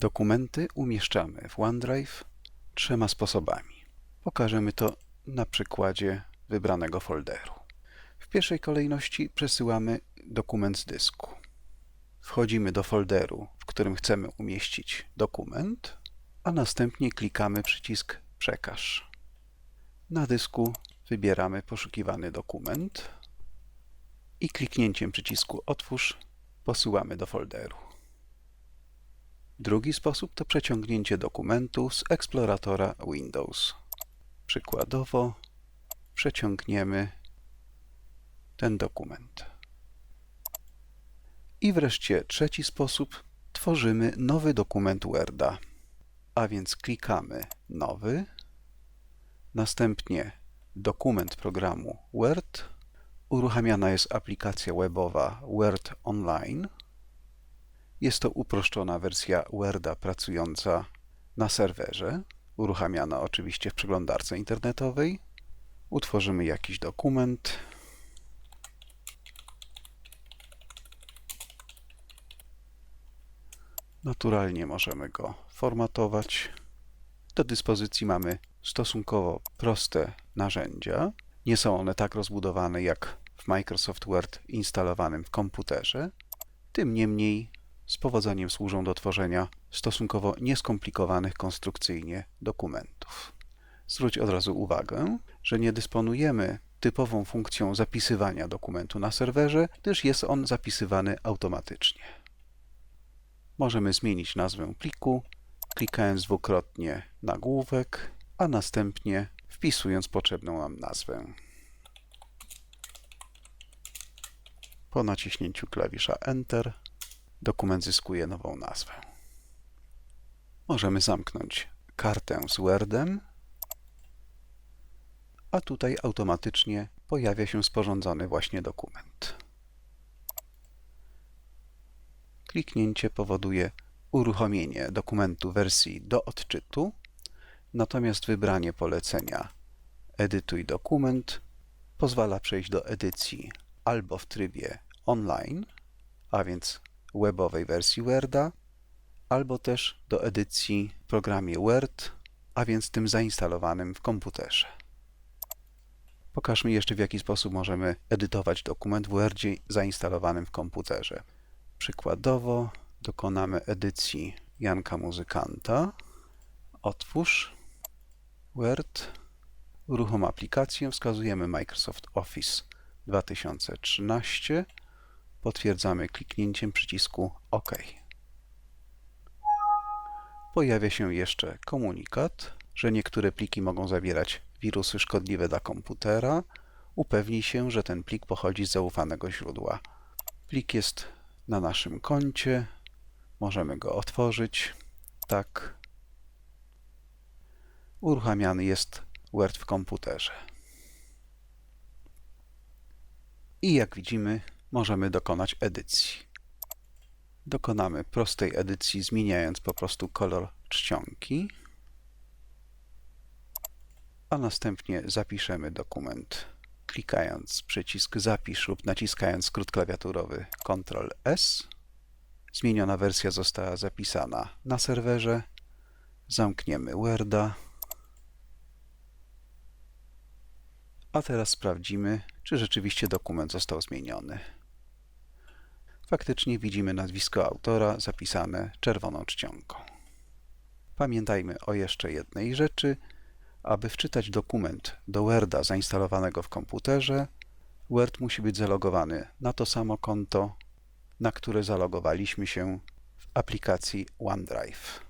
Dokumenty umieszczamy w OneDrive trzema sposobami. Pokażemy to na przykładzie wybranego folderu. W pierwszej kolejności przesyłamy dokument z dysku. Wchodzimy do folderu, w którym chcemy umieścić dokument, a następnie klikamy przycisk Przekaż. Na dysku wybieramy poszukiwany dokument i kliknięciem przycisku Otwórz posyłamy do folderu. Drugi sposób to przeciągnięcie dokumentu z eksploratora Windows. Przykładowo przeciągniemy ten dokument. I wreszcie trzeci sposób tworzymy nowy dokument Worda. A więc klikamy Nowy, następnie dokument programu Word. Uruchamiana jest aplikacja webowa Word Online. Jest to uproszczona wersja Worda pracująca na serwerze, uruchamiana oczywiście w przeglądarce internetowej. Utworzymy jakiś dokument. Naturalnie możemy go formatować. Do dyspozycji mamy stosunkowo proste narzędzia. Nie są one tak rozbudowane jak w Microsoft Word instalowanym w komputerze. Tym niemniej z powodzeniem służą do tworzenia stosunkowo nieskomplikowanych konstrukcyjnie dokumentów. Zwróć od razu uwagę, że nie dysponujemy typową funkcją zapisywania dokumentu na serwerze, gdyż jest on zapisywany automatycznie. Możemy zmienić nazwę pliku, klikając dwukrotnie nagłówek, a następnie wpisując potrzebną nam nazwę. Po naciśnięciu klawisza Enter dokument zyskuje nową nazwę. Możemy zamknąć kartę z Wordem, a tutaj automatycznie pojawia się sporządzony właśnie dokument. Kliknięcie powoduje uruchomienie dokumentu wersji do odczytu, natomiast wybranie polecenia Edytuj dokument pozwala przejść do edycji albo w trybie online, a więc webowej wersji Worda, albo też do edycji w programie Word, a więc tym zainstalowanym w komputerze. Pokażmy jeszcze w jaki sposób możemy edytować dokument w Wordzie zainstalowanym w komputerze. Przykładowo dokonamy edycji Janka Muzykanta. Otwórz Word. Uruchom aplikację. Wskazujemy Microsoft Office 2013. Potwierdzamy kliknięciem przycisku OK. Pojawia się jeszcze komunikat, że niektóre pliki mogą zawierać wirusy szkodliwe dla komputera. Upewnij się, że ten plik pochodzi z zaufanego źródła. Plik jest na naszym koncie. Możemy go otworzyć. Tak. Uruchamiany jest Word w komputerze. I jak widzimy, możemy dokonać edycji. Dokonamy prostej edycji, zmieniając po prostu kolor czcionki, a następnie zapiszemy dokument klikając przycisk Zapisz lub naciskając skrót klawiaturowy Ctrl S. Zmieniona wersja została zapisana na serwerze. Zamkniemy Worda. A teraz sprawdzimy, czy rzeczywiście dokument został zmieniony. Faktycznie widzimy nazwisko autora zapisane czerwoną czcionką. Pamiętajmy o jeszcze jednej rzeczy. Aby wczytać dokument do Worda zainstalowanego w komputerze, Word musi być zalogowany na to samo konto, na które zalogowaliśmy się w aplikacji OneDrive.